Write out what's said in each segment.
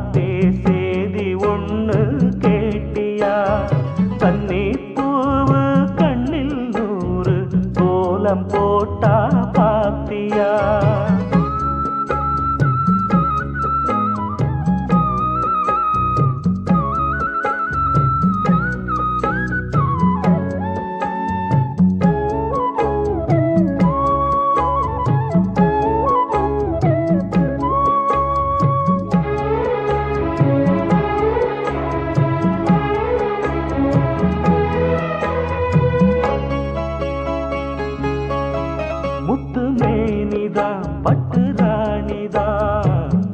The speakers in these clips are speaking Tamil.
பார்த்தே சேதி ஒன்று கேட்டியா? கண்ணி பூவு கண்ணில் நூறு கோலம் போட்டா பார்த்தியா பட்டு ராணிதா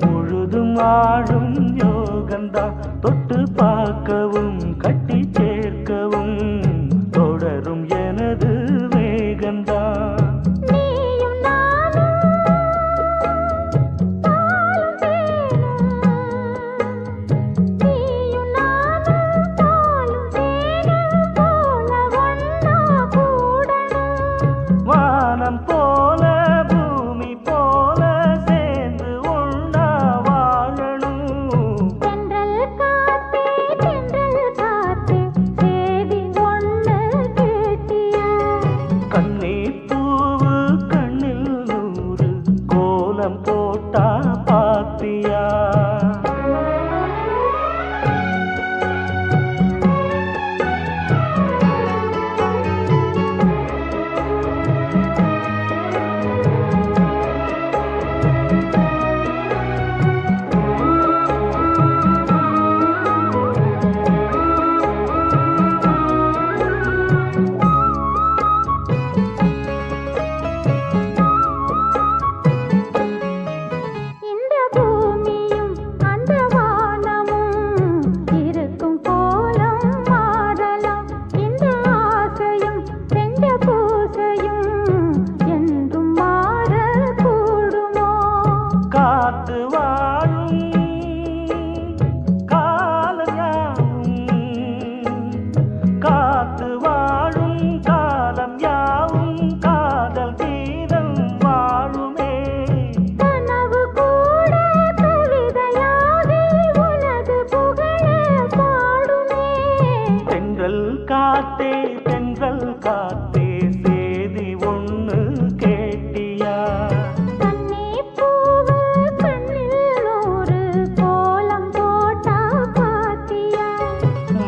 முழுதும் ஆடும் யோகந்தா தொட்டு காத்தே தென்றல் காத்தே சேதி ஒன்று கேட்டியா?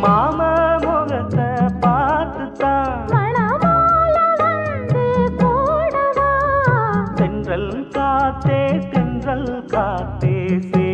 மாம முகத்தை பார்த்துதான் தென்றல் காத்தே தென்றல் காத்தே சே